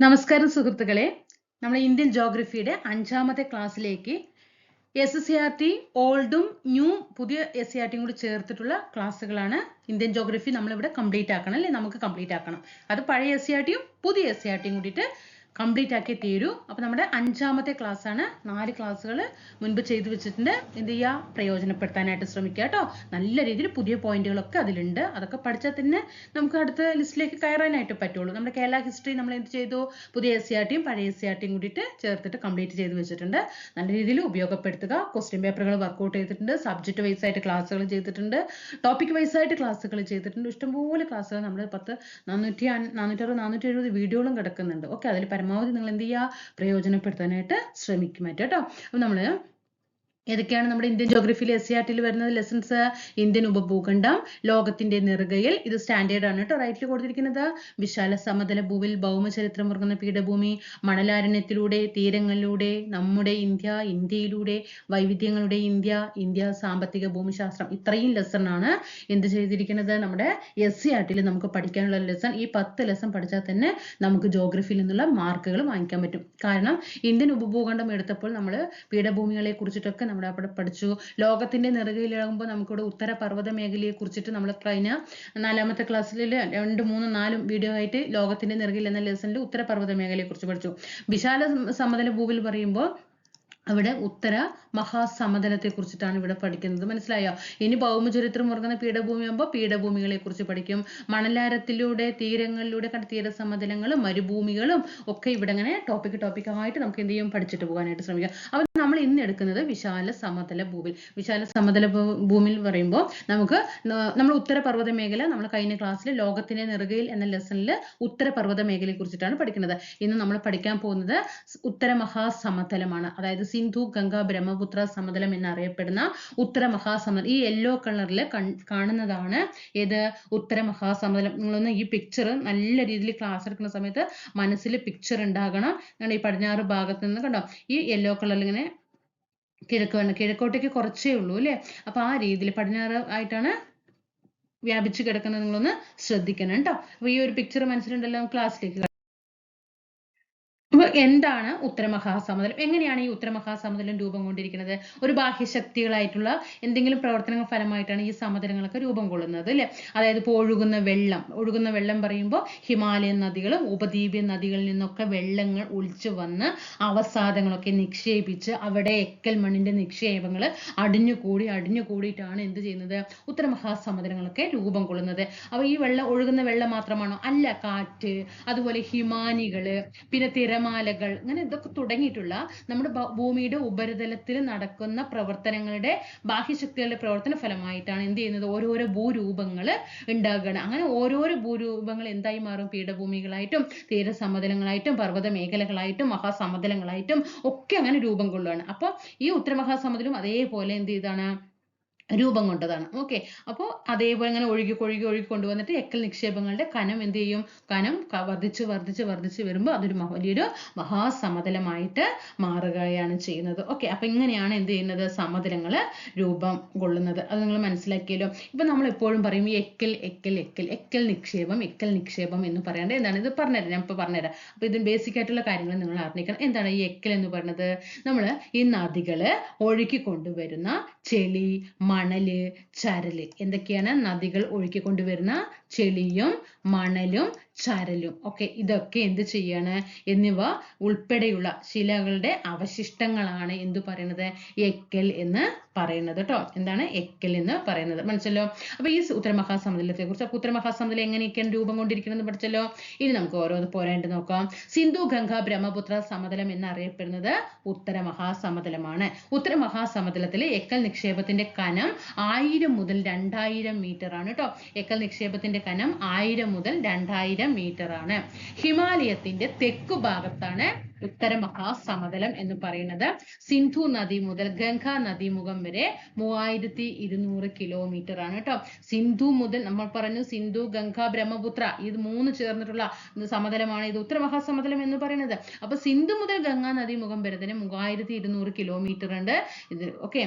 നമസ്കാരം സുഹൃത്തുക്കളെ. നമ്മൾ ഇന്ത്യൻ ജോഗ്രഫിയുടെ അഞ്ചാമത്തെ ക്ലാസ്സിലേക്ക് S S C R T ഓൾഡും new പുതിയ എസ് സി ആർ ടിയും കൂടി ചേർത്തിട്ടുള്ള ക്ലാസ്സുകളാണ് ഇന്ത്യൻ ജോഗ്രഫി നമ്മളിവിടെ കംപ്ലീറ്റ് ആക്കണം അല്ലെ? നമുക്ക് കംപ്ലീറ്റ് ആക്കണം. അത് പഴയ എസ് സി ആർ ടിയും പുതിയ എസ് സി ആർ ടിയും കൂടിയിട്ട് കംപ്ലീറ്റ് ആക്കി തീരൂ. അപ്പോൾ നമ്മുടെ അഞ്ചാമത്തെ ക്ലാസ് ആണ്. നാല് ക്ലാസ്സുകൾ മുൻപ് ചെയ്തു വെച്ചിട്ടുണ്ട്. എന്ത് ചെയ്യുക പ്രയോജനപ്പെടുത്താനായിട്ട് ശ്രമിക്കുക കേട്ടോ. നല്ല രീതിയിൽ പുതിയ പോയിന്റുകളൊക്കെ അതിലുണ്ട്. അതൊക്കെ പഠിച്ചാൽ തന്നെ നമുക്ക് അടുത്ത ലിസ്റ്റിലേക്ക് കയറാനായിട്ട് പറ്റുള്ളൂ. നമ്മുടെ കേരള ഹിസ്റ്ററി നമ്മൾ എന്ത് ചെയ്തു? പുതിയ എസ് സി ആർ ടിയും പഴയ എസ് സി ആർ ടിയും കൂടിയിട്ട് ചേർത്തിട്ട് കംപ്ലീറ്റ് ചെയ്ത് വെച്ചിട്ടുണ്ട്. നല്ല രീതിയിൽ ഉപയോഗപ്പെടുത്തുക. ക്വസ്റ്റ്യൻ പേപ്പറുകൾ വർക്കൗട്ട് ചെയ്തിട്ടുണ്ട്. സബ്ജക്ട് വൈസ് ആയിട്ട് ക്ലാസ്സുകൾ ചെയ്തിട്ടുണ്ട്. ടോപ്പിക് വൈസ് ആയിട്ട് ക്ലാസ്സുകൾ ചെയ്തിട്ടുണ്ട്. ഇഷ്ടംപോലെ ക്ലാസ്സുകൾ നമ്മൾ പത്ത് നാനൂറ്റി നാനൂറ്ററുപത് നാനൂറ്റി എഴുപത് വീഡിയോകളും കിടക്കുന്നുണ്ട്. ഓക്കെ അതിൽ പരമാവധി നിങ്ങൾ എന്ത് ചെയ്യുക പ്രയോജനപ്പെടുത്താനായിട്ട് ശ്രമിക്കും കേട്ടോ. അപ്പൊ നമ്മൾ ഏതൊക്കെയാണ് നമ്മുടെ ഇന്ത്യൻ ജോഗ്രഫിയിൽ എസ് സി ആർ ടിയിൽ വരുന്നത്? ലെസൺസ് ഇന്ത്യൻ ഉപഭൂഖണ്ഡം ലോകത്തിന്റെ നെറുകയിൽ. ഇത് സ്റ്റാൻഡേർഡ് ആണ് കേട്ടോ റൈറ്റിൽ കൊടുത്തിരിക്കുന്നത്. വിശാല സമതല ഭൂവിൽ ഭൗമചരിത്രം ഉറങ്ങുന്ന പീഠഭൂമി മണലാരണ്യത്തിലൂടെ തീരങ്ങളിലൂടെ നമ്മുടെ ഇന്ത്യ ഇന്ത്യയിലൂടെ വൈവിധ്യങ്ങളുടെ ഇന്ത്യ ഇന്ത്യ സാമ്പത്തിക ഭൂമിശാസ്ത്രം. ഇത്രയും ലെസൺ ആണ് എന്ത് ചെയ്തിരിക്കുന്നത്? നമ്മുടെ എസ് സി ആർ ടിയിൽ നമുക്ക് പഠിക്കാനുള്ള ലെസൺ ഈ പത്ത് ലെസൺ പഠിച്ചാൽ തന്നെ നമുക്ക് ജോഗ്രഫിയിൽ നിന്നുള്ള മാർക്കുകൾ വാങ്ങിക്കാൻ പറ്റും. കാരണം ഇന്ത്യൻ ഉപഭൂഖണ്ഡം എടുത്തപ്പോൾ നമ്മൾ പീഠഭൂമികളെ കുറിച്ചിട്ടൊക്കെ നമ്മൾ അവിടെ പഠിച്ചു. ലോകത്തിന്റെ നെറുകയിലാകുമ്പോൾ നമുക്കിവിടെ ഉത്തര പർവത മേഖലയെ കുറിച്ചിട്ട് നമ്മൾ കഴിഞ്ഞ നാലാമത്തെ ക്ലാസ്സിൽ രണ്ട് മൂന്ന് നാലും വീഡിയോ ആയിട്ട് ലോകത്തിന്റെ നെറുകയിൽ എന്ന ലെസണിൽ ഉത്തര പർവത മേഖലയെ കുറിച്ച് പഠിച്ചു. വിശാല സമതല ഭൂവിൽ പറയുമ്പോൾ അവിടെ ഉത്തര മഹാസമതലത്തെ കുറിച്ചിട്ടാണ് ഇവിടെ പഠിക്കുന്നത്. മനസ്സിലായോ? ഇനി ഭൗമചരിത്രം പീഠഭൂമി ആകുമ്പോൾ പീഠഭൂമികളെ കുറിച്ച് പഠിക്കും. മണലാരത്തിലൂടെ തീരങ്ങളിലൂടെ കണ്ട തീരസമതലങ്ങളും മരുഭൂമികളും ഒക്കെ ഇവിടെ ഇങ്ങനെ ടോപ്പിക് ടോപ്പിക് ആയിട്ട് നമുക്ക് എന്ത് ചെയ്യും? പഠിച്ചിട്ട് പോകാനായിട്ട് ശ്രമിക്കാം. അപ്പോൾ നമ്മൾ ഇന്ന് എടുക്കുന്നത് വിശാല സമതല ഭൂവിൽ വിശാല സമതല ഭൂമിയിൽ പറയുമ്പോൾ നമുക്ക് നമ്മൾ ഉത്തരപർവത മേഖല നമ്മൾ കഴിഞ്ഞ ക്ലാസ്സിൽ ലോകത്തിന്റെ നെറുകയിൽ എന്ന ലെസണിൽ ഉത്തരപർവത മേഖലയെ കുറിച്ചിട്ടാണ് പഠിക്കുന്നത്. ഇന്ന് നമ്മൾ പഠിക്കാൻ പോകുന്നത് ഉത്തര മഹാസമതലമാണ് അതായത് സിന്ധു ഗംഗ ബ്രഹ്മപുത്ര സമതലം എന്നറിയപ്പെടുന്ന ഉത്തര മഹാസമതലം ഈ യെല്ലോ കളറിൽ കാണുന്നതാണ് ഏത് ഉത്തര മഹാസമതലം. നിങ്ങളൊന്ന് ഈ പിക്ചർ നല്ല രീതിയിൽ ക്ലാസ് എടുക്കുന്ന സമയത്ത് മനസ്സിൽ പിക്ചർ ഉണ്ടാകണം. ഈ പടിഞ്ഞാറ് ഭാഗത്ത് നിന്ന് കണ്ടോ? ഈ യെല്ലോ കളറിൽ ഇങ്ങനെ കിഴക്ക് വേണം കിഴക്കോട്ടേക്ക് കുറച്ചേ ഉള്ളൂ അല്ലേ? അപ്പൊ ആ രീതിയിൽ പടിഞ്ഞാറ് ആയിട്ടാണ് വ്യാപിച്ചു കിടക്കുന്നത് നിങ്ങളൊന്ന് ശ്രദ്ധിക്കണം കേട്ടോ. അപ്പൊ ഈ ഒരു പിക്ചർ മനസ്സിലുണ്ടല്ലോ ക്ലാസ്സിലേക്ക് അപ്പൊ എന്താണ് ഉത്തരമഹാസമതലം? എങ്ങനെയാണ് ഈ ഉത്തരമഹാസമതലം രൂപം കൊണ്ടിരിക്കുന്നത്? ഒരു ബാഹ്യശക്തികളായിട്ടുള്ള എന്തെങ്കിലും പ്രവർത്തനങ്ങൾ ഫലമായിട്ടാണ് ഈ സമതലങ്ങളൊക്കെ രൂപം കൊള്ളുന്നത് അല്ലെ? അതായത് ഇപ്പോൾ ഒഴുകുന്ന വെള്ളം. ഒഴുകുന്ന വെള്ളം പറയുമ്പോൾ ഹിമാലയൻ നദികളും ഉപദ്വീപ്യൻ നദികളിൽ നിന്നൊക്കെ വെള്ളങ്ങൾ ഒലിച്ചു വന്ന് അവസാദങ്ങളൊക്കെ നിക്ഷേപിച്ച് അവിടെ എക്കൽ മണ്ണിന്റെ നിക്ഷേപങ്ങൾ അടിഞ്ഞുകൂടി അടിഞ്ഞുകൂടിയിട്ടാണ് എന്ത് ചെയ്യുന്നത്? ഉത്തരമഹാസമതലങ്ങളൊക്കെ രൂപം കൊള്ളുന്നത്. അപ്പൊ ഈ വെള്ളം ഒഴുകുന്ന വെള്ളം മാത്രമാണോ? അല്ല കാറ്റ് അതുപോലെ ഹിമാനികൾ പിന്നെ തിരമാലകൾ അങ്ങനെ ഇതൊക്കെ തുടങ്ങിയിട്ടുള്ള നമ്മുടെ ഭൂമിയുടെ ഉപരിതലത്തിൽ നടക്കുന്ന പ്രവർത്തനങ്ങളുടെ ബാഹ്യശക്തികളുടെ പ്രവർത്തന ഫലമായിട്ടാണ് എന്ത് ചെയ്യുന്നത്? ഓരോരോ ഭൂരൂപങ്ങൾ ഉണ്ടാകുകയാണ് അങ്ങനെ ഓരോരോ ഭൂരൂപങ്ങൾ എന്തായി മാറും? പീഠഭൂമികളായിട്ടും തീരസമതലങ്ങളായിട്ടും പർവത മേഖലകളായിട്ടും മഹാസമതലങ്ങളായിട്ടും ഒക്കെ അങ്ങനെ രൂപം കൊള്ളുകയാണ് അപ്പോൾ ഈ ഉത്തരമഹാസമുദ്രം അതേപോലെ എന്ത് ചെയ്താണ്? രൂപം കൊണ്ടതാണ്. ഓക്കെ അപ്പോൾ അതേപോലെ ഇങ്ങനെ ഒഴുകി ഒഴുകി ഒഴുകി കൊണ്ടുവന്നിട്ട് എക്കൽ നിക്ഷേപങ്ങളുടെ കനം എന്ത് ചെയ്യും? കനം വർദ്ധിച്ച് വർദ്ധിച്ച് വർദ്ധിച്ച് വരുമ്പോൾ അതൊരു വലിയൊരു മഹാസമതലമായിട്ട് മാറുകയാണ് ചെയ്യുന്നത്. ഓക്കെ അപ്പൊ ഇങ്ങനെയാണ് എന്ത് ചെയ്യുന്നത്? സമതലങ്ങൾ രൂപം കൊള്ളുന്നത്. അത് നിങ്ങൾ മനസ്സിലാക്കിയല്ലോ. ഇപ്പൊ നമ്മൾ എപ്പോഴും പറയും എക്കൽ എക്കൽ എക്കൽ എക്കൽ നിക്ഷേപം എക്കൽ നിക്ഷേപം എന്ന് പറയാണ്ട് എന്താണ്? ഇത് പറഞ്ഞുതരാം. ഞാൻ ഇപ്പൊ പറഞ്ഞുതരാം. അപ്പൊ ഇതിന് ബേസിക് ആയിട്ടുള്ള കാര്യങ്ങൾ നിങ്ങൾ അറിഞ്ഞിരിക്കണം. എന്താണ് ഈ എക്കൽ എന്ന് പറയുന്നത്? നമ്മൾ ഈ നദികൾ ഒഴുക്കി കൊണ്ടുവരുന്ന ചെളി മണൽ ചരൽ. എന്തൊക്കെയാണ്? നദികൾ ഒഴുക്കിക്കൊണ്ടുവരുന്ന ചെളിയും മണലും ചരലും. ഒക്കെ ഇതൊക്കെ എന്ത് ചെയ്യാണ്? എന്നിവ ഉൾപ്പെടെയുള്ള ശിലകളുടെ അവശിഷ്ടങ്ങളാണ് എന്ത് പറയുന്നത് എക്കൽ എന്ന് പറയുന്നത് കേട്ടോ എന്താണ് എക്കൽ എന്ന് പറയുന്നത് മനസ്സിലോ? അപ്പൊ ഈ ഉത്തരമഹാസമുദ്രത്തെ കുറിച്ച് അപ്പൊ ഉത്തരമഹാസമുദ്രം എങ്ങനെയൊക്കെയാണ് രൂപം കൊണ്ടിരിക്കുന്നത് പഠിച്ചല്ലോ? ഇനി നമുക്ക് ഓരോന്ന് പോരായിട്ട് നോക്കാം. സിന്ധു ഗംഗ ബ്രഹ്മപുത്ര സമതലം എന്നറിയപ്പെടുന്നത് ഉത്തരമഹാസമതലമാണ്. ഉത്തരമഹാസമതലത്തിലെ എക്കൽ നിക്ഷേപത്തിന്റെ കനം ആയിരം മുതൽ രണ്ടായിരം മീറ്റർ ആണ് കേട്ടോ എക്കൽ നിക്ഷേപത്തിന്റെ കനം ആയിരം മുതൽ രണ്ടായിരം മീറ്റർ ആണ് ഹിമാലയത്തിന്റെ തെക്കു ഭാഗത്താണ് ഉത്തര മഹാസമതലം എന്ന് പറയുന്നത്. സിന്ധു നദി മുതൽ ഗംഗാ നദീമുഖം വരെ മൂവായിരത്തി ഇരുന്നൂറ് കിലോമീറ്റർ ആണ് കേട്ടോ. സിന്ധു മുതൽ നമ്മൾ പറഞ്ഞു സിന്ധു ഗംഗ ബ്രഹ്മപുത്ര ഇത് മൂന്ന് ചേർന്നിട്ടുള്ള സമതലമാണ്. ഇത് ഉത്തര മഹാസമതലം എന്ന് പറയുന്നത്. അപ്പൊ സിന്ധു മുതൽ ഗംഗാ നദീമുഖം വരെ തന്നെ മൂവായിരത്തി ഇരുന്നൂറ് കിലോമീറ്റർ ഉണ്ട് ഇത് ഓക്കെ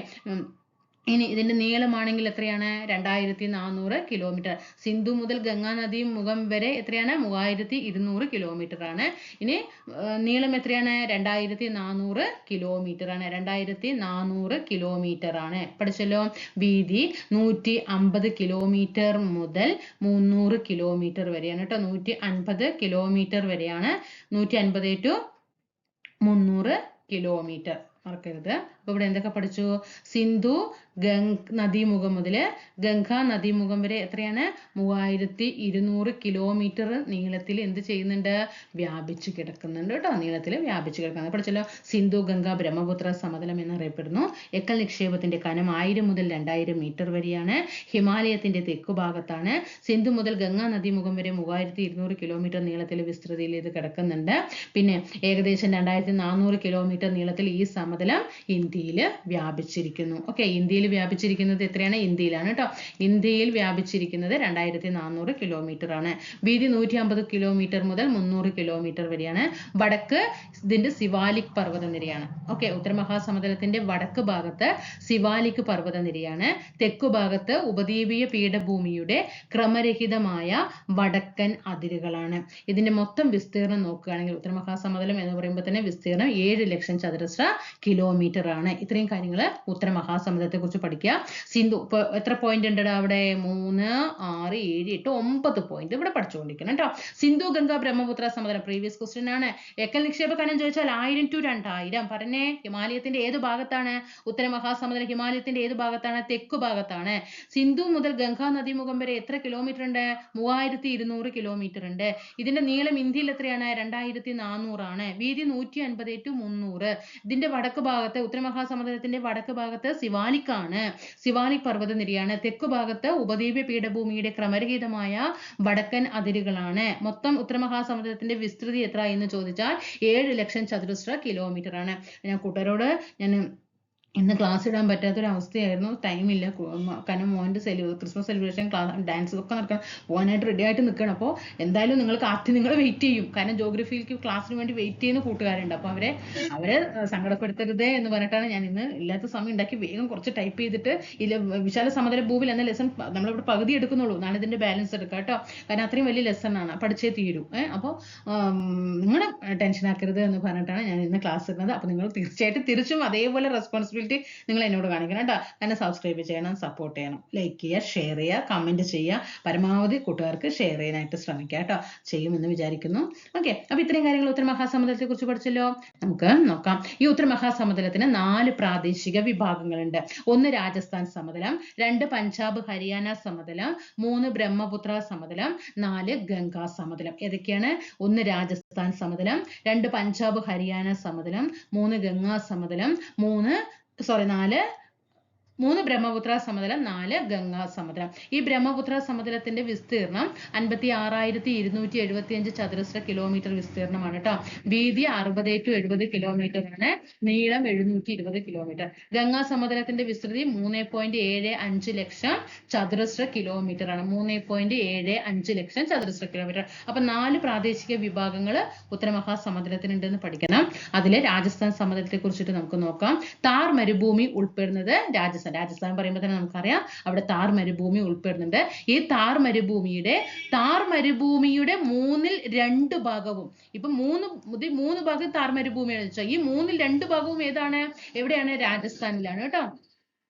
ഇനി ഇതിന്റെ നീളമാണെങ്കിൽ എത്രയാണ്? രണ്ടായിരത്തി നാനൂറ് കിലോമീറ്റർ. സിന്ധു മുതൽ ഗംഗാ നദി മുഖം വരെ എത്രയാണ്? മൂവായിരത്തി ഇരുന്നൂറ് കിലോമീറ്റർ ആണ്. ഇനി നീളം എത്രയാണ്? രണ്ടായിരത്തി നാനൂറ് കിലോമീറ്റർ ആണ്. രണ്ടായിരത്തി നാനൂറ് കിലോമീറ്റർ ആണ്. പഠിച്ചല്ലോ? വീതി നൂറ്റി അമ്പത് കിലോമീറ്റർ മുതൽ മുന്നൂറ് കിലോമീറ്റർ വരെയാണ് കേട്ടോ. നൂറ്റി അൻപത് കിലോമീറ്റർ വരെയാണ്. നൂറ്റി അൻപത് ടു മുന്നൂറ് കിലോമീറ്റർ. മറക്കരുത്. അപ്പൊ ഇവിടെ എന്തൊക്കെ പഠിച്ചു? സിന്ധു ഗംഗ് നദീമുഖം മുതൽ ഗംഗാ നദീമുഖം വരെ എത്രയാണ്? മൂവായിരത്തി ഇരുന്നൂറ് കിലോമീറ്റർ നീളത്തിൽ എന്ത് ചെയ്യുന്നുണ്ട്? വ്യാപിച്ചു കിടക്കുന്നുണ്ട് കേട്ടോ. നീളത്തിൽ വ്യാപിച്ചു കിടക്കുന്നത് പഠിച്ചല്ലോ സിന്ധു ഗംഗ ബ്രഹ്മപുത്ര സമതലം എന്നറിയപ്പെടുന്നു. എക്കൽ നിക്ഷേപത്തിന്റെ കനം ആയിരം മുതൽ രണ്ടായിരം മീറ്റർ വരെയാണ്. ഹിമാലയത്തിന്റെ തെക്കു ഭാഗത്താണ്. സിന്ധു മുതൽ ഗംഗാ നദീമുഖം വരെ മൂവായിരത്തി ഇരുന്നൂറ് കിലോമീറ്റർ നീളത്തിൽ വിസ്തൃതിയിൽ ഇത് കിടക്കുന്നുണ്ട്. പിന്നെ ഏകദേശം രണ്ടായിരത്തി നാനൂറ് കിലോമീറ്റർ നീളത്തിൽ ഈ സമതലം ഇന്ത്യയിൽ വ്യാപിച്ചിരിക്കുന്നു. ഓക്കെ ഇന്ത്യയിൽ വ്യാപിച്ചിരിക്കുന്നത് എത്രയാണ്? ഇന്ത്യയിലാണ് കേട്ടോ. ഇന്ത്യയിൽ വ്യാപിച്ചിരിക്കുന്നത് രണ്ടായിരത്തി നാനൂറ് കിലോമീറ്റർ ആണ് വീതി നൂറ്റി അമ്പത് കിലോമീറ്റർ മുതൽ മുന്നൂറ് കിലോമീറ്റർ വരെയാണ്. വടക്ക് ഇതിന്റെ സിവാലിക് പർവതനിരയാണ്. ഓക്കെ ഉത്തരമഹാസമതലത്തിന്റെ വടക്ക് ഭാഗത്ത് സിവാലിക് പർവതനിരയാണ്. തെക്കു ഭാഗത്ത് ഉപദ്വീപീയ പീഠഭൂമിയുടെ ക്രമരഹിതമായ വടക്കൻ അതിരുകളാണ്. ഇതിന്റെ മൊത്തം വിസ്തീർണം നോക്കുകയാണെങ്കിൽ ഉത്തരമഹാസമതലം എന്ന് പറയുമ്പോൾ തന്നെ വിസ്തീർണം ഏഴ് ലക്ഷം ചതുരശ്ര കിലോമീറ്റർ ആണ് ഇത്രയും കാര്യങ്ങൾ ഉത്തരമഹാസമുദ്രത്തെ കുറിച്ച് പഠിക്കുക. സിന്ധു ഇപ്പൊ എത്ര പോയിന്റ് ഉണ്ട് അവിടെ? മൂന്ന് ആറ് ഏഴ് എട്ട് ഒമ്പത് പോയിന്റ് ഇവിടെ പഠിച്ചുകൊണ്ടിരിക്കണം കേട്ടോ സിന്ധു ഗംഗ ബ്രഹ്മപുത്ര സമുദ്രം പ്രീവിയസ് ക്വസ്റ്റ്യൻ ആണ്. എക്കൽ നിക്ഷേപ കനം ചോദിച്ചാൽ ആയിരം ടു രണ്ടായിരം. പറഞ്ഞേ ഹിമാലയത്തിന്റെ ഏത് ഭാഗത്താണ്? ഉത്തര മഹാസമുദ്രം ഹിമാലയത്തിന്റെ ഏത് ഭാഗത്താണ്? തെക്കു ഭാഗത്താണ്. സിന്ധു മുതൽ ഗംഗാ നദീമുഖം വരെ എത്ര കിലോമീറ്റർ ഉണ്ട്? മൂവായിരത്തി ഇരുന്നൂറ് കിലോമീറ്റർ ഉണ്ട്. ഇതിന്റെ നീളം ഇന്ത്യയിൽ എത്രയാണ്? രണ്ടായിരത്തി നാനൂറാണ് വീതി നൂറ്റി അൻപത് ടു മുന്നൂറ്. ഇതിന്റെ വടക്ക് ഭാഗത്ത് ഉത്തര മഹാസമുദ്രത്തിന്റെ വടക്ക് ഭാഗത്ത് സിവാലിക്കാണ് സിവാലിക് പർവതനിരയാണ്. തെക്കു ഭാഗത്ത് ഉപദ്വീപ പീഠഭൂമിയുടെ ക്രമരഹിതമായ വടക്കൻ അതിരുകളാണ്. മൊത്തം ഉത്തരമഹാസമുദ്രത്തിന്റെ വിസ്തൃതി എത്ര എന്ന് ചോദിച്ചാൽ ഏഴ് ലക്ഷം ചതുരശ്ര കിലോമീറ്റർ ആണ്. ഞാൻ കൂട്ടുകാരോട് ഞാൻ ഇന്ന് ക്ലാസ് ഇടാൻ പറ്റാത്തൊരവസ്ഥയായിരുന്നു. ടൈമില്ല കാരണം മോന്റെ സെലി ക്രിസ്മസ് സെലിബ്രേഷൻ ക്ലാസ് ഡാൻസ് ഒക്കെ നടക്കണം. പോകാനായിട്ട് റെഡി ആയിട്ട് നിൽക്കണം അപ്പോൾ എന്തായാലും നിങ്ങൾ കാത്തി നിങ്ങൾ വെയിറ്റ് ചെയ്യും. കാരണം ജോഗ്രഫിക്ക് ക്ലാസ്സിന് വേണ്ടി വെയിറ്റ് ചെയ്യുന്ന കൂട്ടുകാരുണ്ട്. അപ്പോൾ അവരെ അവരെ സങ്കടപ്പെടുത്തരുതേ എന്ന് പറഞ്ഞിട്ടാണ് ഞാൻ ഇന്ന് ഇല്ലാത്ത സമയം ഉണ്ടാക്കി വേഗം കുറച്ച് ടൈപ്പ് ചെയ്തിട്ട് ഇതിൽ വിശാല സമതല ഭൂമിൽ എന്ന ലെസൺ നമ്മളിവിടെ പകുതി എടുക്കുന്നുള്ളൂ. നാളെ ഇതിന്റെ ബാലൻസ് എടുക്കാം കേട്ടോ. കാരണം അത്രയും വലിയ ലെസൺ ആണ്. പഠിച്ചേ തീരൂ. ഏഹ് അപ്പോൾ നിങ്ങൾ ടെൻഷൻ ആക്കരുത് എന്ന് പറഞ്ഞിട്ടാണ് ഞാൻ ഇന്ന് ക്ലാസ് ഇടുന്നത്. അപ്പോൾ നിങ്ങൾ തീർച്ചയായിട്ടും തിരിച്ചും അതേപോലെ റെസ്പോൺസിബിലിറ്റി നിങ്ങൾ എന്നോട് കാണിക്കണം കേട്ടോ. എന്നെ സബ്സ്ക്രൈബ് ചെയ്യണം സപ്പോർട്ട് ചെയ്യണം. ലൈക്ക് ചെയ്യുക ഷെയർ ചെയ്യുക കമന്റ് ചെയ്യുക. പരമാവധി കൂട്ടുകാർക്ക് ഷെയർ ചെയ്യാനായിട്ട് ശ്രമിക്കുക കേട്ടോ. ചെയ്യുമെന്ന് വിചാരിക്കുന്നു. ഓക്കെ അപ്പോൾ ഇത്രയും കാര്യങ്ങൾ ഉത്തരമഹാസമുദ്രത്തെ കുറിച്ച് പഠിച്ചല്ലോ? നമുക്ക് നോക്കാം. ഈ ഉത്തരമഹാസമുദ്രത്തിന് നാല് പ്രാദേശിക വിഭാഗങ്ങളുണ്ട്. ഒന്ന് രാജസ്ഥാൻ സമതലം രണ്ട് പഞ്ചാബ് ഹരിയാന സമതലം മൂന്ന് ബ്രഹ്മപുത്ര സമതലം നാല് ഗംഗാ സമതലം. ഏതൊക്കെയാണ്? ഒന്ന് രാജസ്ഥാൻ സമതലം രണ്ട് പഞ്ചാബ് ഹരിയാന സമതലം മൂന്ന് ഗംഗാ സമതലം മൂന്ന് സോറി നാല്. മൂന്ന് ബ്രഹ്മപുത്ര സമതലം നാല് ഗംഗാ സമതലം. ഈ ബ്രഹ്മപുത്ര സമതലത്തിന്റെ വിസ്തീർണം അൻപത്തി ആറായിരത്തി ഇരുന്നൂറ്റി എഴുപത്തി അഞ്ച് ചതുരശ്ര കിലോമീറ്റർ വിസ്തീർണമാണ് കേട്ടോ വീതി അറുപത് ടു എഴുപത് കിലോമീറ്റർ ആണ് നീളം എഴുന്നൂറ്റി ഇരുപത് കിലോമീറ്റർ. ഗംഗാ സമതലത്തിന്റെ വിസ്തൃതി മൂന്ന് പോയിന്റ് ഏഴ് അഞ്ച് ലക്ഷം ചതുരശ്ര കിലോമീറ്റർ ആണ് മൂന്ന് പോയിന്റ് ഏഴ് അഞ്ച് ലക്ഷം ചതുരശ്ര കിലോമീറ്റർ. അപ്പൊ നാല് പ്രാദേശിക വിഭാഗങ്ങൾ ഉത്തരമഹാസമുദ്രത്തിനുണ്ടെന്ന് പഠിക്കണം. അതിലെ രാജസ്ഥാൻ സമതലത്തെ കുറിച്ചിട്ട് നമുക്ക് നോക്കാം. താർ മരുഭൂമി ഉൾപ്പെടുന്നത് രാജസ്ഥാൻ രാജസ്ഥാൻ രാജസ്ഥാൻ പറയുമ്പോൾ തന്നെ നമുക്കറിയാം. അവിടെ താർ മരുഭൂമി ഉൾപ്പെടുന്നുണ്ട്. ഈ താർ മരുഭൂമിയുടെ താർ മരുഭൂമിയുടെ മൂന്നിൽ രണ്ട് ഭാഗവും. ഇപ്പൊ മൂന്ന് മൂന്ന് ഭാഗം താർ മരുഭൂമിയാണ് വെച്ചാൽ ഈ മൂന്നിൽ രണ്ട് ഭാഗവും ഏതാണ്? എവിടെയാണ്? രാജസ്ഥാനിലാണ് കേട്ടോ.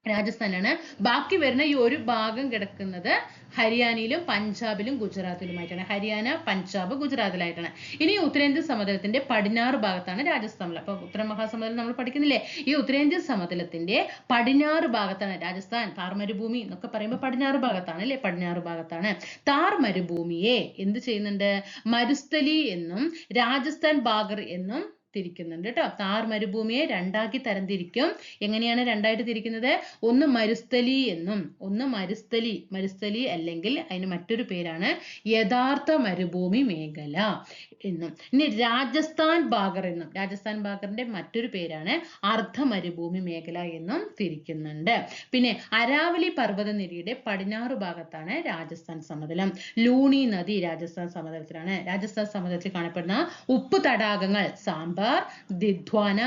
രാജസ്ഥാനിലാണ്. ബാക്കി വരുന്ന ഈ ഒരു ഭാഗം കിടക്കുന്നത് ഹരിയാനയിലും പഞ്ചാബിലും ഗുജറാത്തിലുമായിട്ടാണ്. ഹരിയാന പഞ്ചാബ് ഗുജറാത്തിലായിട്ടാണ്. ഇനി ഉത്തരേന്ത്യൻ സമതലത്തിന്റെ പടിഞ്ഞാറ് ഭാഗത്താണ് രാജസ്ഥാൻ അപ്പൊ ഉത്തര മഹാസമതലം നമ്മൾ പഠിക്കുന്നില്ലേ? ഈ ഉത്തരേന്ത്യൻ സമതലത്തിന്റെ പടിഞ്ഞാറ് ഭാഗത്താണ് രാജസ്ഥാൻ. താർ മരുഭൂമി എന്നൊക്കെ പറയുമ്പോൾ പടിഞ്ഞാറ് ഭാഗത്താണ് അല്ലേ? പടിഞ്ഞാറ് ഭാഗത്താണ്. താർ മരുഭൂമിയെ എന്ത് ചെയ്യുന്നുണ്ട്? മരുസ്ഥലി എന്നും രാജസ്ഥാൻ ബാഗർ എന്നും തിരിക്കുന്നുണ്ട് കേട്ടോ താർ മരുഭൂമിയെ രണ്ടാക്കി തരംതിരിക്കും. എങ്ങനെയാണ് രണ്ടായിട്ട് തിരിക്കുന്നത്? ഒന്ന് മരുസ്ഥലി എന്നും ഒന്ന് മരുസ്ഥലി മരുസ്ഥലി അല്ലെങ്കിൽ അതിന് മറ്റൊരു പേരാണ് യഥാർത്ഥ മരുഭൂമി മേഖല എന്നും. ഇനി രാജസ്ഥാൻ ബാഗർ എന്നും രാജസ്ഥാൻ ബാഗറിന്റെ മറ്റൊരു പേരാണ് അർദ്ധ മരുഭൂമി മേഖല എന്നും തിരിക്കുന്നുണ്ട്. പിന്നെ അരാവലി പർവതനിരയുടെ പടിഞ്ഞാറ് ഭാഗത്താണ് രാജസ്ഥാൻ സമതലം. ലൂണി നദി രാജസ്ഥാൻ സമതലത്തിലാണ്. രാജസ്ഥാൻ സമതലത്തിൽ കാണപ്പെടുന്ന ഉപ്പ് തടാകങ്ങൾ സാംബ സാമ്പാർ ദിധ്വാന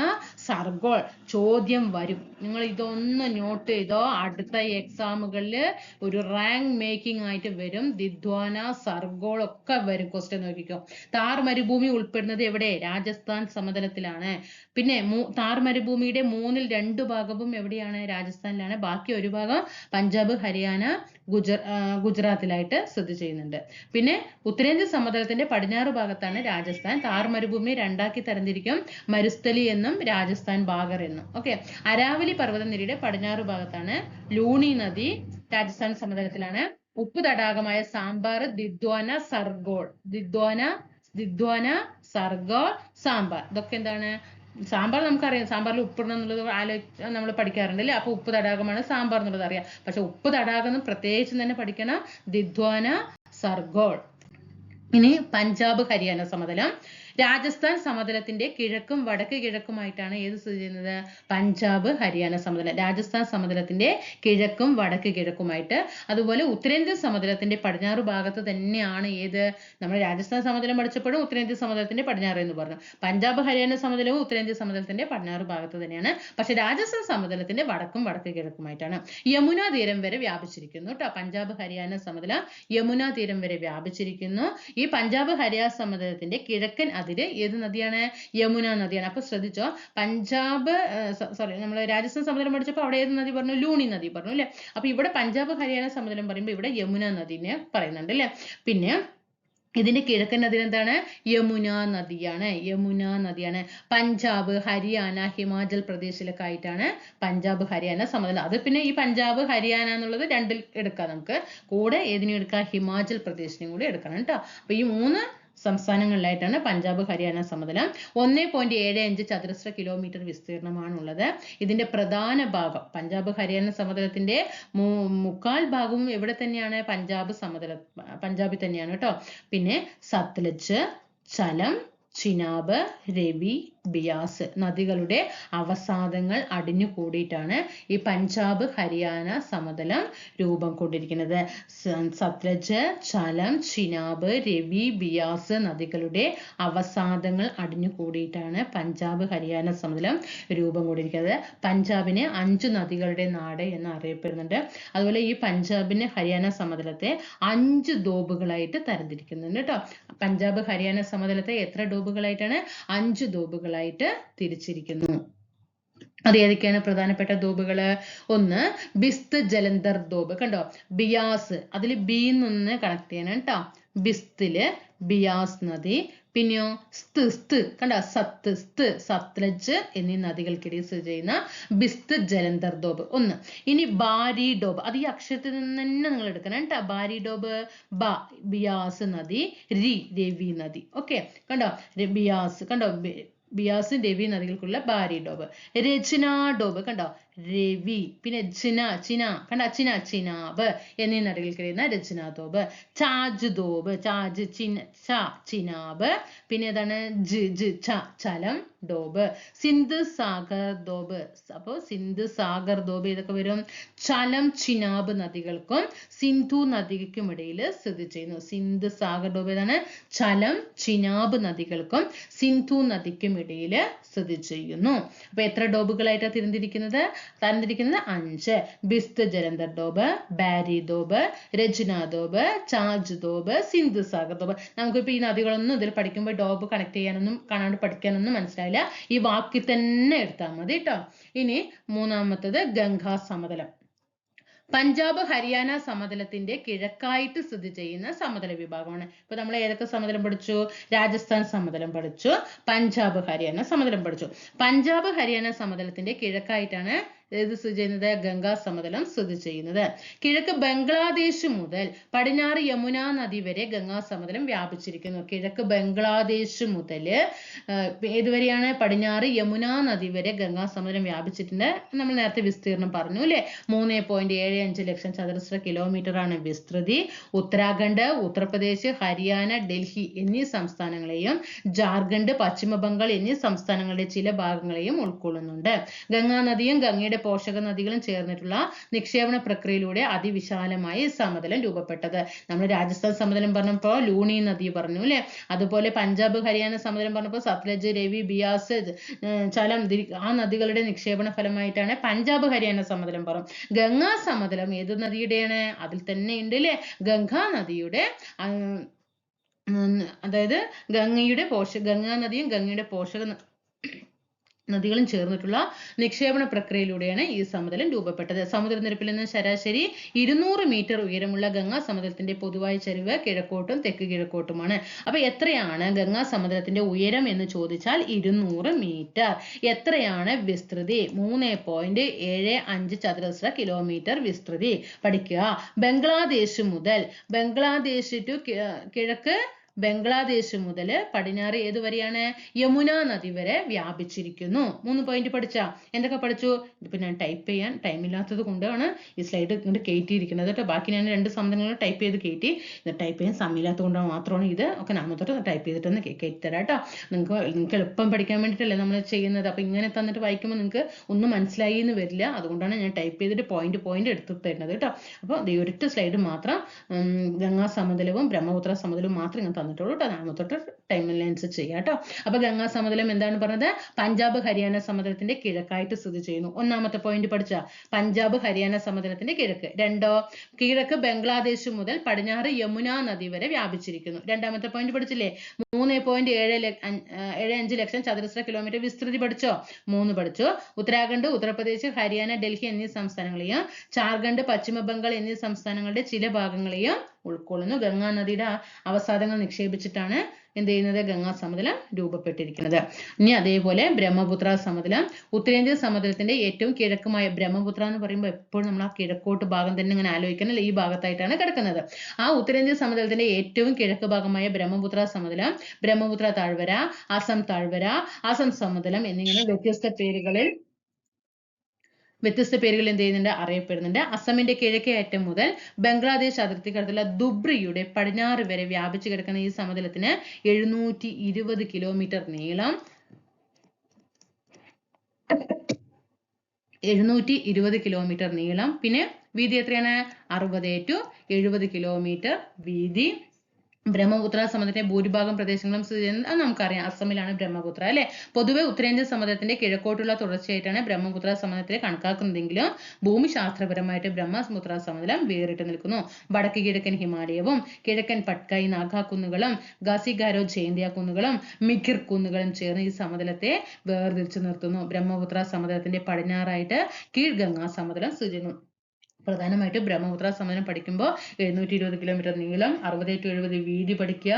സർഗോൾ. ചോദ്യം വരും. നിങ്ങൾ ഇതൊന്ന് നോട്ട് ചെയ്തോ? അടുത്ത എക്സാമുകളിൽ ഒരു റാങ്ക് മേക്കിംഗ് ആയിട്ട് വരും. ദിധ്വാന സർഗോൾ ഒക്കെ വരും ക്വസ്റ്റ്യൻ നോക്കിക്കോ. താർ മരുഭൂമി ഉൾപ്പെടുന്നത് എവിടെ? രാജസ്ഥാൻ സമതലത്തിലാണ്. പിന്നെ താർ മരുഭൂമിയുടെ മൂന്നിൽ രണ്ട് ഭാഗവും എവിടെയാണ്? രാജസ്ഥാനിലാണ്. ബാക്കി ഒരു ഭാഗം പഞ്ചാബ് ഹരിയാന ഗുജർ ആ, ഗുജറാത്തിലായിട്ട് സ്ഥിതി ചെയ്യുന്നുണ്ട്. പിന്നെ ഉത്തരേന്ത്യ സമതലത്തിന്റെ പടിഞ്ഞാറ് ഭാഗത്താണ് രാജസ്ഥാൻ. താർ മരുഭൂമി രണ്ടാക്കി തരംതിരിക്കും മരുസ്ഥലി എന്നും രാജസ്ഥാൻ ബാഗർ എന്നും. ഓക്കെ? അരാവലി പർവതനിരയുടെ പടിഞ്ഞാറ് ഭാഗത്താണ് ലൂണി നദി രാജസ്ഥാൻ സമതലത്തിലാണ് ഉപ്പ് തടാകമായ സാമ്പാർ ദിദ്വാന സർഗോൾ. ദിദ്വാന ദിദ്വാന സർഗോൾ സാമ്പാർ. ഇതൊക്കെ എന്താണ്? സാമ്പാർ നമുക്കറിയാം. സാമ്പാറിൽ ഉപ്പിടണം എന്നുള്ളത് ആലോചിച്ച് നമ്മൾ പഠിക്കാറുണ്ട് അല്ലേ അപ്പൊ ഉപ്പ് തടാകമാണ് സാമ്പാർ എന്നുള്ളത് അറിയാം. പക്ഷെ ഉപ്പ് തടാകം പ്രത്യേകിച്ചും തന്നെ പഠിക്കണം ദിദ്വാന സർഗോൾ. ഇനി പഞ്ചാബ് ഹരിയാന സമതലം. രാജസ്ഥാൻ സമതലത്തിന്റെ കിഴക്കും വടക്ക് കിഴക്കുമായിട്ടാണ് ഏത് സ്ഥിതി ചെയ്യുന്നത്? പഞ്ചാബ് ഹരിയാന സമതലം. രാജസ്ഥാൻ സമതലത്തിന്റെ കിഴക്കും വടക്ക് കിഴക്കുമായിട്ട്. അതുപോലെ ഉത്തരേന്ത്യൻ സമതലത്തിന്റെ പടിഞ്ഞാറ് ഭാഗത്ത് തന്നെയാണ് ഏത്? നമ്മൾ രാജസ്ഥാൻ സമതലം പഠിച്ചപ്പോഴും ഉത്തരേന്ത്യൻ സമതലത്തിന്റെ പടിഞ്ഞാറ് എന്ന് പറഞ്ഞു. പഞ്ചാബ് ഹരിയാന സമതലവും ഉത്തരേന്ത്യൻ സമതലത്തിന്റെ പടിഞ്ഞാറ് ഭാഗത്ത് തന്നെയാണ്. പക്ഷെ രാജസ്ഥാൻ സമതലത്തിന്റെ വടക്കും വടക്ക് കിഴക്കുമായിട്ടാണ്. യമുന തീരം വരെ വ്യാപിച്ചിരിക്കുന്നു കേട്ടോ പഞ്ചാബ് ഹരിയാന സമതലം യമുന തീരം വരെ വ്യാപിച്ചിരിക്കുന്നു. ഈ പഞ്ചാബ് ഹരിയാന സമതലത്തിന്റെ കിഴക്കൻ അതിര് ഏത് നദിയാണ്? യമുന നദിയാണ്. അപ്പൊ ശ്രദ്ധിച്ചോ പഞ്ചാബ് സോറി നമ്മൾ രാജസ്ഥാൻ സമതലം പഠിച്ചപ്പോൾ അവിടെ ഏത് നദി പറഞ്ഞു? ലൂണി നദി പറഞ്ഞു അല്ലേ? അപ്പൊ ഇവിടെ പഞ്ചാബ് ഹരിയാന സമതലം പറയുമ്പോൾ ഇവിടെ യമുന നദിനെ പറയുന്നുണ്ട് അല്ലേ? പിന്നെ ഇതിന്റെ കിഴക്കൻ നദി എന്താണ്? യമുന നദിയാണ്. യമുന നദിയാണ്. പഞ്ചാബ് ഹരിയാന ഹിമാചൽ പ്രദേശിലൊക്കെ ആയിട്ടാണ് പഞ്ചാബ് ഹരിയാന സമതലം അത് പിന്നെ ഈ പഞ്ചാബ് ഹരിയാന എന്നുള്ളത് രണ്ടിൽ എടുക്കാം നമുക്ക്. കൂടെ ഏതിനും എടുക്കാം? ഹിമാചൽ പ്രദേശിനും കൂടി എടുക്കണം കേട്ടോ. അപ്പൊ ഈ മൂന്ന് സംസ്ഥാനങ്ങളിലായിട്ടാണ് പഞ്ചാബ് ഹരിയാന സമതലം. ഒന്നേ പോയിന്റ് ഏഴ് അഞ്ച് ചതുരശ്ര കിലോമീറ്റർ വിസ്തീർണമാണുള്ളത്. ഇതിന്റെ പ്രധാന ഭാഗം പഞ്ചാബ് ഹരിയാന സമതലത്തിന്റെ മുക്കാൽ ഭാഗവും എവിടെ തന്നെയാണ്. പഞ്ചാബ് സമതല പഞ്ചാബിൽ തന്നെയാണ് കേട്ടോ. പിന്നെ സത്ലജ് ചലം ചിനാബ് രവി ബിയാസ് നദികളുടെ അവസാദങ്ങൾ അടിഞ്ഞു കൂടിയിട്ടാണ് ഈ പഞ്ചാബ് ഹരിയാന സമതലം രൂപം കൊണ്ടിരിക്കുന്നത്. സത്ലജ് ചലം ചിനാബ് രവി ബിയാസ് നദികളുടെ അവസാദങ്ങൾ അടിഞ്ഞു കൂടിയിട്ടാണ് പഞ്ചാബ് ഹരിയാന സമതലം രൂപം കൊണ്ടിരിക്കുന്നത്. പഞ്ചാബിനെ അഞ്ച് നദികളുടെ നാട് എന്ന് അറിയപ്പെടുന്നുണ്ട്. അതുപോലെ ഈ പഞ്ചാബിന് ഹരിയാന സമതലത്തെ അഞ്ച് ദോബുകളായിട്ട് തരംതിരിക്കുന്നുണ്ട് കേട്ടോ. പഞ്ചാബ് ഹരിയാന സമതലത്തെ എത്ര ഡോബുകളായിട്ടാണ് അഞ്ച് ദോബുകളായിട്ട് തിരിച്ചിരിക്കുന്നു. അത് ഏതൊക്കെയാണ്? പ്രധാനപ്പെട്ട ദ്വീപുകൾ? ഒന്ന് ബിസ്ത് ജലന്ധർ ദ്വീപ്. കണ്ടോ? ബിയാസ്. അതിൽ ബി നിന്ന് കണക്ട് ചെയ്യണം കേട്ടോ ബിസ്തിൽ ബിയാസ് നദി പിന്നെയോ സ്ത് സ്ത്. കണ്ടോ? സത്ത് സ്ത് സത്ലജ് എന്നീ നദികൾക്കിടയിൽ സ്ഥിതി ചെയ്യുന്ന ബിസ്ത് ജലന്ധർ ഡോബ് ഒന്ന് ഇനി ബാരി ഡോബ്. അത് ഈ അക്ഷരത്തിൽ നിന്ന് തന്നെ നിങ്ങൾ എടുക്കണം കേട്ടോ ബാരി ഡോബ് ബ ബിയാസ് നദി രി രവി നദി. ഓക്കെ? കണ്ടോ? ബിയാസ്. കണ്ടോ? ബിയാസും രവി നദികൾക്കുള്ള ബാരി ഡോബ്. രചന ഡോബ്. കണ്ടോ? രവി. പിന്നെ ചിന ചിന. കണ്ട ചിന ചിനാബ് എന്നീ നദികൾ കഴിയുന്ന രചന തോബ്. ചാജ് ദോബ് ചാജ് ചിന ച ചിനാബ്. പിന്നെ ഏതാണ്? ജ് ജ് ച ചലം ഡോബ് സിന്ധ് സാഗർ ദോബ് അപ്പോ സിന്ധ് സാഗർ ദോബ് ഇതൊക്കെ വരും? ചലം ചിനാബ് നദികൾക്കും സിന്ധു നദിക്കും ഇടയിൽ സ്ഥിതി ചെയ്യുന്നു. സിന്ധ് സാഗർ ഡോബ് ഏതാണ്? ചലം ചിനാബ് നദികൾക്കും സിന്ധു നദിക്കും ഇടയിൽ സ്ഥിതി ചെയ്യുന്നു. അപ്പൊ എത്ര ഡോബുകളായിട്ടാണ് തിരിഞ്ഞിരിക്കുന്നത് തരംതിരിക്കുന്നത് അഞ്ച്. ബിസ്ത് ജലന്ധർ ഡോബ് ബാരി ദോബ് രചന ദോബ് ചാർജ് ദോബ് സിന്ധു സാഗർ ദോബ് നമുക്കിപ്പോൾ ഈ നദികളൊന്നും ഇതിൽ പഠിക്കുമ്പോൾ ഡോബ് കണക്ട് ചെയ്യാനൊന്നും കാണാണ്ട് പഠിക്കാനൊന്നും മനസ്സിലാവില്ല. ഈ വാക്കിൽ തന്നെ എടുത്താൽ മതി കേട്ടോ ഇനി മൂന്നാമത്തത് ഗംഗാ സമതലം. പഞ്ചാബ് ഹരിയാന സമതലത്തിന്റെ കിഴക്കായിട്ട് സ്ഥിതി ചെയ്യുന്ന സമതല വിഭാഗമാണ്. ഇപ്പൊ നമ്മൾ ഏതൊക്കെ സമതലം പഠിച്ചു? രാജസ്ഥാൻ സമതലം പഠിച്ചു. പഞ്ചാബ് ഹരിയാന സമതലം പഠിച്ചു. പഞ്ചാബ് ഹരിയാന സമതലത്തിന്റെ കിഴക്കായിട്ടാണ് ഏത് സ്ഥിതി ചെയ്യുന്നത് ഗംഗാ സമതലം സ്ഥിതി ചെയ്യുന്നത്. കിഴക്ക് ബംഗ്ലാദേശ് മുതൽ പടിഞ്ഞാറ് യമുന നദി വരെ ഗംഗാ സമതലം വ്യാപിച്ചിരിക്കുന്നു. കിഴക്ക് ബംഗ്ലാദേശ് മുതൽ ഏതുവരെയാണ്? പടിഞ്ഞാറ് യമുന നദി വരെ ഗംഗാ സമതലം വ്യാപിച്ചിട്ടുണ്ട് നമ്മൾ നേരത്തെ വിസ്തീർണം പറഞ്ഞു അല്ലേ? മൂന്ന് പോയിന്റ് ഏഴ് അഞ്ച് ലക്ഷം ചതുരശ്ര കിലോമീറ്റർ ആണ് വിസ്തൃതി. ഉത്തരാഖണ്ഡ് ഉത്തർപ്രദേശ് ഹരിയാന ഡൽഹി എന്നീ സംസ്ഥാനങ്ങളെയും ജാർഖണ്ഡ് പശ്ചിമ ബംഗാൾ എന്നീ സംസ്ഥാനങ്ങളുടെ ചില ഭാഗങ്ങളെയും ഉൾക്കൊള്ളുന്നുണ്ട്. ഗംഗാ നദിയും ഗംഗയുടെ പോഷക നദികളും ചേർന്നിട്ടുള്ള നിക്ഷേപണ പ്രക്രിയയിലൂടെ അതിവിശാലമായി സമതലം രൂപപ്പെട്ടത്. നമ്മൾ രാജസ്ഥാൻ സമതലം പറഞ്ഞപ്പോൾ ലൂണി നദി പറഞ്ഞു അല്ലെ? അതുപോലെ പഞ്ചാബ് ഹരിയാന സമതലം പറഞ്ഞപ്പോൾ സത്ലജ് രവി ബിയാസ് ചലം ആ നദികളുടെ നിക്ഷേപണ ഫലമായിട്ടാണ് പഞ്ചാബ് ഹരിയാന സമതലം പറഞ്ഞു. ഗംഗാ സമതലം ഏത് നദിയുടെയാണ്? അതിൽ തന്നെ ഉണ്ട് അല്ലെ? ഗംഗാ നദിയുടെ അതായത് ഗംഗയുടെ പോഷക ഗംഗാ നദിയും ഗംഗയുടെ പോഷക നദികളും ചേർന്നിട്ടുള്ള നിക്ഷേപണ പ്രക്രിയയിലൂടെയാണ് ഈ സമതലം രൂപപ്പെട്ടത്. സമുദ്രനിരപ്പിൽ നിന്ന് ശരാശരി ഇരുന്നൂറ് മീറ്റർ ഉയരമുള്ള ഗംഗാ സമതലത്തിന്റെ പൊതുവായ ചരിവ് കിഴക്കോട്ടും തെക്ക് കിഴക്കോട്ടുമാണ്. അപ്പൊ എത്രയാണ് ഗംഗാ സമതലത്തിന്റെ ഉയരം എന്ന് ചോദിച്ചാൽ ഇരുന്നൂറ് മീറ്റർ എത്രയാണ് വിസ്തൃതി? മൂന്ന് പോയിന്റ് ഏഴ് അഞ്ച് ചതുരശ്ര കിലോമീറ്റർ വിസ്തൃതി. പഠിക്കുക. ബംഗ്ലാദേശ് മുതൽ ബംഗ്ലാദേശ് ടു കിഴക്ക് ബംഗ്ലാദേശ് മുതൽ പടിഞ്ഞാറ് ഏത് വരെയാണ്? യമുന നദി വരെ വ്യാപിച്ചിരിക്കുന്നു. മൂന്ന് പോയിന്റ് പഠിച്ച? എന്തൊക്കെ പഠിച്ചു? ഇപ്പൊ ഞാൻ ടൈപ്പ് ചെയ്യാൻ ടൈം ഇല്ലാത്തത് കൊണ്ടാണ് ഈ സ്ലൈഡ് ഇങ്ങോട്ട് കയറ്റിയിരിക്കുന്നത് കേട്ടോ. ബാക്കി ഞാൻ രണ്ട് സംബന്ധങ്ങൾ ടൈപ്പ് ചെയ്ത് കയറ്റി ഇത് ടൈപ്പ് ചെയ്യാൻ സമയമില്ലാത്ത കൊണ്ട് മാത്രമാണ് ഇത് ഒക്കെ നാമത്തോട്ട് ടൈപ്പ് ചെയ്തിട്ടൊന്ന് കയറ്റിത്തരാം കേട്ടോ. നിങ്ങൾക്ക് നിങ്ങൾക്ക് എളുപ്പം പഠിക്കാൻ വേണ്ടിയിട്ടല്ലേ നമ്മൾ ചെയ്യുന്നത്. അപ്പൊ ഇങ്ങനെ തന്നിട്ട് വായിക്കുമ്പോൾ നിങ്ങൾക്ക് ഒന്നും മനസ്സിലായി എന്ന് വരില്ല. അതുകൊണ്ടാണ് ഞാൻ ടൈപ്പ് ചെയ്തിട്ട് പോയിന്റ് പോയിന്റ് എടുത്ത് തരുന്നത് കേട്ടോ. അപ്പോൾ ഈ ഒരൊറ്റ സ്ലൈഡ് മാത്രം ഗംഗാ സമതലവും ബ്രഹ്മപുത്ര സമതലവും മാത്രം ഞാൻ തന്നിട്ടുള്ളൂ കേട്ടോ നാമത്തൊട്ട് ടൈമിലനുസരിച്ച് ചെയ്യാം കേട്ടോ അപ്പൊ ഗംഗാ സമതലം എന്താണ് പറഞ്ഞത്? പഞ്ചാബ് ഹരിയാന സമതലത്തിന്റെ കിഴക്കായിട്ട് സ്ഥിതി ചെയ്യുന്നു. ഒന്നാമത്തെ പോയിന്റ് പഠിച്ച പഞ്ചാബ് ഹരിയാന സമതലത്തിന്റെ കിഴക്ക്. രണ്ടോ കിഴക്ക് ബംഗ്ലാദേശ് മുതൽ പടിഞ്ഞാറ് യമുന നദി വരെ വ്യാപിച്ചിരിക്കുന്നു. രണ്ടാമത്തെ പോയിന്റ് പഠിച്ചില്ലേ? മൂന്ന് പോയിന്റ് ഏഴ് ഏഴ് അഞ്ച് ലക്ഷം ചതുരശ്ര കിലോമീറ്റർ വിസ്തൃതി പഠിച്ചോ? മൂന്ന് പഠിച്ചു. ഉത്തരാഖണ്ഡ് ഉത്തർപ്രദേശ് ഹരിയാന ഡൽഹി എന്നീ സംസ്ഥാനങ്ങളെയും ജാർഖണ്ഡ് പശ്ചിമ ബംഗാൾ എന്നീ സംസ്ഥാനങ്ങളുടെ ചില ഭാഗങ്ങളെയും ഉൾക്കൊള്ളുന്നു. ഗംഗാ നദിയുടെ അവസാദങ്ങൾ നിക്ഷേപിച്ചിട്ടാണ് എന്ത് ചെയ്യുന്നത്? ഗംഗാ സമതലം രൂപപ്പെട്ടിരിക്കുന്നത്. ഇനി അതേപോലെ ബ്രഹ്മപുത്ര സമതലം. ഉത്തരേന്ത്യൻ സമതലത്തിന്റെ ഏറ്റവും കിഴക്കുമായ ബ്രഹ്മപുത്ര എന്ന് പറയുമ്പോൾ എപ്പോഴും നമ്മൾ ആ കിഴക്കോട്ട് ഭാഗം തന്നെ ഇങ്ങനെ ആലോചിക്കണം ഈ ഭാഗത്തായിട്ടാണ് കിടക്കുന്നത്. ആ ഉത്തരേന്ത്യൻ സമതലത്തിന്റെ ഏറ്റവും കിഴക്ക് ഭാഗമായ ബ്രഹ്മപുത്ര സമതലം ബ്രഹ്മപുത്ര താഴ്വര അസം താഴ്വര അസം സമതലം എന്നിങ്ങനെ വ്യത്യസ്ത പേരുകളിൽ വ്യത്യസ്ത പേരുകൾ എന്ത് ചെയ്യുന്നുണ്ട്? അറിയപ്പെടുന്നുണ്ട്. അസമിന്റെ കിഴക്കേ അറ്റം മുതൽ ബംഗ്ലാദേശ് അതിർത്തി കടുത്തുള്ള ദുബ്രിയുടെ പടിഞ്ഞാറ് വരെ വ്യാപിച്ചു കിടക്കുന്ന ഈ സമതലത്തിന് എഴുന്നൂറ്റി ഇരുപത് കിലോമീറ്റർ നീളം. എഴുന്നൂറ്റി ഇരുപത് കിലോമീറ്റർ നീളം. പിന്നെ വീതി എത്രയാണ്? അറുപത് ടു എഴുപത് കിലോമീറ്റർ വീതി. ബ്രഹ്മപുത്ര സമുദ്രത്തിന്റെ ഭൂരിഭാഗം പ്രദേശങ്ങളും സ്ഥിതി ചെയ്യുന്നത് അത് നമുക്കറിയാം. അസമിലാണ് ബ്രഹ്മപുത്ര അല്ലെ? പൊതുവെ ഉത്തരേന്ത്യൻ സമുദ്രത്തിന്റെ കിഴക്കോട്ടുള്ള തുടർച്ചയായിട്ടാണ് ബ്രഹ്മപുത്ര സമുദ്രത്തെ കണക്കാക്കുന്നതെങ്കിലും ഭൂമിശാസ്ത്രപരമായിട്ട് ബ്രഹ്മപുത്ര സമുദ്രം വേറിട്ട് നിൽക്കുന്നു. വടക്ക് കിഴക്കൻ ഹിമാലയവും കിഴക്കൻ പട്കായി നാഗാ കുന്നുകളും ഗാസിഗാരോ ജയന്തിയ കുന്നുകളും മിഖിർ കുന്നുകളും ചേർന്ന് ഈ സമതലത്തെ വേർതിരിച്ചു നിർത്തുന്നു. ബ്രഹ്മപുത്ര സമുദ്രത്തിന്റെ പടിഞ്ഞാറായിട്ട് കീഴ്ഗംഗാ സമതലം സ്ഥിതി ചെയ്യുന്നു. പ്രധാനമായിട്ട് ബ്രഹ്മപുത്ര സമതലം പഠിക്കുമ്പോൾ എഴുന്നൂറ്റി ഇരുപത് കിലോമീറ്റർ നീളം അറുപത് ടു എഴുപത് വീതി പഠിക്കുക.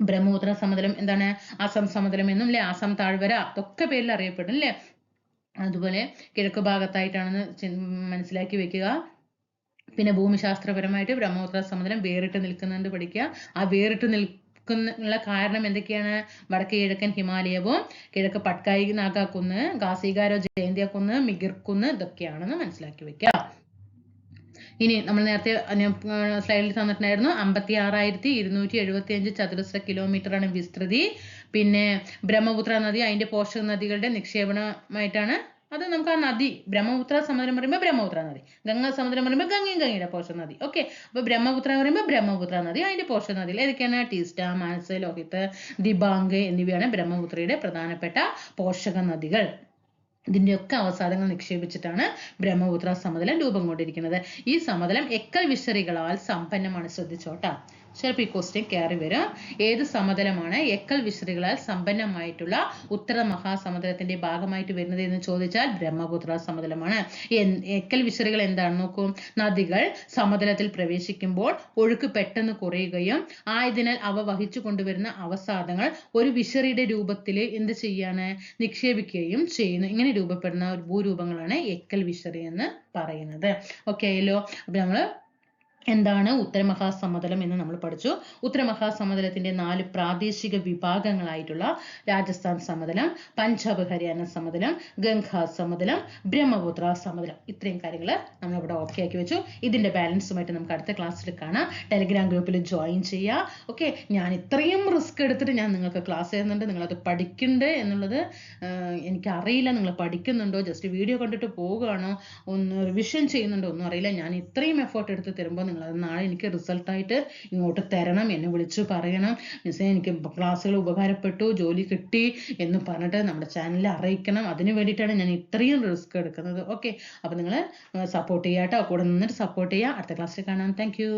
ബ്രഹ്മപുത്ര സമതലം എന്താണ്? ആസാം സമതലം എന്നും അല്ലെ ആസാം താഴ്വര അതൊക്കെ പേരിൽ അറിയപ്പെടും അല്ലെ അതുപോലെ കിഴക്ക് ഭാഗത്തായിട്ടാണെന്ന് മനസ്സിലാക്കി വെക്കുക. പിന്നെ ഭൂമിശാസ്ത്രപരമായിട്ട് ബ്രഹ്മപുത്ര സമതലം വേറിട്ട് നിൽക്കുന്നുണ്ട് പഠിക്കുക. ആ വേറിട്ട് നിൽക്കുന്ന കാരണം എന്തൊക്കെയാണ്? വടക്ക് കിഴക്കൻ ഹിമാലയവും കിഴക്ക് പട്കായി നാഗാക്കുന്ന് കുന്ന് ഗാസിഗാരോ ജയന്തിയ കുന്ന് മികിർക്കുന്ന് ഇതൊക്കെയാണെന്ന് മനസ്സിലാക്കി വെക്കുക ഇനി നമ്മൾ നേരത്തെ സ്ലൈഡിൽ തന്നിട്ടുണ്ടായിരുന്നു അമ്പത്തി ആറായിരത്തി ഇരുന്നൂറ്റി എഴുപത്തി അഞ്ച് ചതുരശ്ര കിലോമീറ്റർ ആണ് വിസ്തൃതി. പിന്നെ ബ്രഹ്മപുത്ര നദി അതിന്റെ പോഷക നദികളുടെ നിക്ഷേപണമായിട്ടാണ് അത് നമുക്ക് ആ നദി ബ്രഹ്മപുത്ര സമുദ്രം പറയുമ്പോൾ ബ്രഹ്മപുത്ര നദി. ഗംഗാ സമുദ്രം പറയുമ്പോൾ ഗംഗയും ഗംഗയുടെ പോഷക നദി. ഓക്കെ അപ്പൊ ബ്രഹ്മപുത്ര എന്ന് പറയുമ്പോൾ ബ്രഹ്മപുത്ര നദി അതിന്റെ പോഷക നദി. ഏതൊക്കെയാണ് ടീസ്റ്റ മാനസ് ലോഹിത് ദിബാംഗ് എന്നിവയാണ് ബ്രഹ്മപുത്രയുടെ പ്രധാനപ്പെട്ട പോഷക നദികൾ. ഇതിന്റെയൊക്കെ അവസാദങ്ങൾ നിക്ഷേപിച്ചിട്ടാണ് ബ്രഹ്മപുത്ര സമതലം രൂപം കൊണ്ടിരിക്കുന്നത്. ഈ സമതലം എക്കൽ വിശറികളാൽ സമ്പന്നമാണ്. ശ്രദ്ധിച്ചോട്ടാ. ചിലപ്പോൾ ഈ ക്വസ്റ്റ്യൻ കയറി വരും. ഏത് സമതലമാണ് എക്കൽ വിശ്രികളാൽ സമ്പന്നമായിട്ടുള്ള ഉത്തര മഹാസമുദ്രത്തിന്റെ ഭാഗമായിട്ട് വരുന്നത് എന്ന് ചോദിച്ചാൽ ബ്രഹ്മപുത്ര സമതലമാണ്. എക്കൽ വിശ്രികൾ എന്താണ് നോക്കൂ. നദികൾ സമതലത്തിൽ പ്രവേശിക്കുമ്പോൾ ഒഴുക്ക് പെട്ടെന്ന് കുറയുകയും ആയതിനാൽ അവ വഹിച്ചു കൊണ്ടുവരുന്ന അവസാദങ്ങൾ ഒരു വിശറിയുടെ രൂപത്തിൽ എന്ത് ചെയ്യാണ്? നിക്ഷേപിക്കുകയും ചെയ്യുന്നു. ഇങ്ങനെ രൂപപ്പെടുന്ന ഭൂരൂപങ്ങളാണ് എക്കൽ വിശറി എന്ന് പറയുന്നത്. ഓക്കെ ആയല്ലോ അപ്പൊ നമ്മൾ എന്താണ് ഉത്തരമഹാസമതലം എന്ന് നമ്മൾ പഠിച്ചു. ഉത്തരമഹാസമതലത്തിന്റെ നാല് പ്രാദേശിക വിഭാഗങ്ങളായിട്ടുള്ള രാജസ്ഥാൻ സമതലം പഞ്ചാബ് ഹരിയാന സമതലം ഗംഗാ സമതലം ബ്രഹ്മപുത്ര സമതലം. ഇത്രയും കാര്യങ്ങൾ നമ്മൾ ഇവിടെ ഓക്കെ ആക്കി വെച്ചു. ഇതിന്റെ ബാലൻസുമായിട്ട് നമുക്ക് അടുത്ത ക്ലാസ്സിൽ കാണാം. ടെലിഗ്രാം ഗ്രൂപ്പിൽ ജോയിൻ ചെയ്യുക ഓക്കെ ഞാൻ ഇത്രയും റിസ്ക് എടുത്തിട്ട് ഞാൻ നിങ്ങൾക്ക് ക്ലാസ് ചെയ്യുന്നുണ്ട്. നിങ്ങളത് പഠിക്കണ്ടേ എന്നുള്ളത് എനിക്ക് എനിക്കറിയില്ല. നിങ്ങൾ പഠിക്കുന്നുണ്ടോ? ജസ്റ്റ് വീഡിയോ കണ്ടിട്ട് പോവുകയാണോ? ഒന്ന് റിവിഷൻ ചെയ്യുന്നുണ്ടോ? ഒന്നും അറിയില്ല. ഞാൻ ഇത്രയും എഫേർട്ട് എടുത്ത് തരുമ്പോൾ നിങ്ങൾ അത് നാളെ എനിക്ക് ആയിട്ട് ഇങ്ങോട്ട് തരണം എന്നെ വിളിച്ചു പറയണം. മിസ്സേ എനിക്ക് ക്ലാസ്സുകൾ ഉപകാരപ്പെട്ടു ജോലി കിട്ടി എന്ന് പറഞ്ഞിട്ട് നമ്മുടെ ചാനലിൽ അറിയിക്കണം. അതിന് വേണ്ടിയിട്ടാണ് ഞാൻ ഇത്രയും റിസ്ക് എടുക്കുന്നത്. ഓക്കെ അപ്പോൾ നിങ്ങൾ സപ്പോർട്ട് ചെയ്യാട്ടോ. കൂടെ നിന്നിട്ട് സപ്പോർട്ട് ചെയ്യുക അടുത്ത ക്ലാസ്സിൽ കാണാം. താങ്ക്